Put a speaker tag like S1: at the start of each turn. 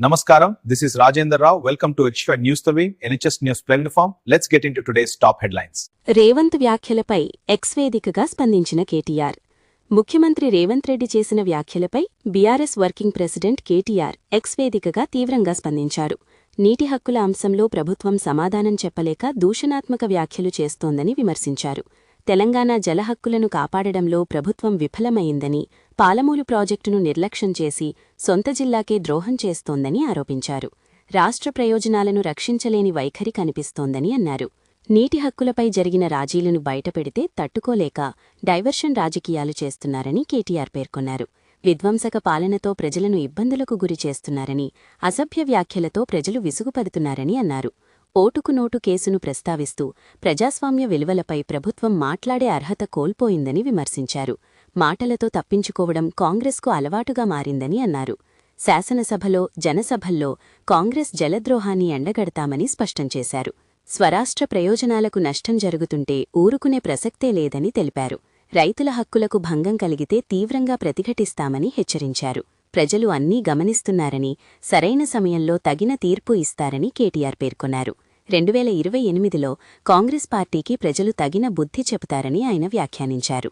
S1: నమస్కారం. This is Rajendra Rao welcome to news News Tavi, NHS News Platform. Let's get into today's top headlines
S2: Revanth వ్యాఖ్యలపై X వేదికగా స్పందించిన కేటీఆర్. ముఖ్యమంత్రి రేవంత్ రెడ్డి చేసిన వ్యాఖ్యలపై BRS working president KTR X వేదికగా తీవ్రంగా స్పందించారు. నీటి హక్కుల అంశంలో ప్రభుత్వం సమాధానం చెప్పలేక దూషణాత్మక వ్యాఖ్యలు చేస్తోందని విమర్శించారు. తెలంగాణ జలహక్కులను కాపాడడంలో ప్రభుత్వం విఫలమైందని పాలమూలు ప్రాజెక్టును నిర్లక్ష్యం చేసి సొంత జిల్లాకే ద్రోహం చేస్తోందని ఆరోపించారు. రాష్ట్ర ప్రయోజనాలను రక్షించలేని వైఖరి కనిపిస్తోందని అన్నారు. నీటి హక్కులపై జరిగిన రాజీలను బయటపెడితే తట్టుకోలేక డైవర్షన్ రాజకీయాలు చేస్తున్నారని కేటీఆర్ పేర్కొన్నారు. విధ్వంసక పాలనతో ప్రజలను ఇబ్బందులకు గురి చేస్తున్నారని అసభ్య వ్యాఖ్యలతో ప్రజలు విసుగుపడుతున్నారని అన్నారు. ఓటుకు నోటు కేసును ప్రస్తావిస్తూ ప్రజాస్వామ్య విలువలపై ప్రభుత్వం మాట్లాడే అర్హత కోల్పోయిందని విమర్శించారు. మాటలతో తప్పించుకోవడం కాంగ్రెస్కు అలవాటుగా మారిందని అన్నారు. శాసనసభలో జనసభల్లో కాంగ్రెస్ జలద్రోహాన్ని ఎండగడతామని స్పష్టం చేశారు. స్వరాష్ట్ర ప్రయోజనాలకు నష్టం జరుగుతుంటే ఊరుకునే ప్రసక్తే లేదని తెలిపారు. రైతుల హక్కులకు భంగం కలిగితే తీవ్రంగా ప్రతిఘటిస్తామని హెచ్చరించారు. ప్రజలు అన్నీ గమనిస్తున్నారని సరైన సమయంలో తగిన తీర్పు ఇస్తారని కేటీఆర్ పేర్కొన్నారు. రెండువేల ఇరవై ఎనిమిదిలో కాంగ్రెస్ పార్టీకి ప్రజలు తగిన బుద్ధి చెబుతారని ఆయన వ్యాఖ్యానించారు.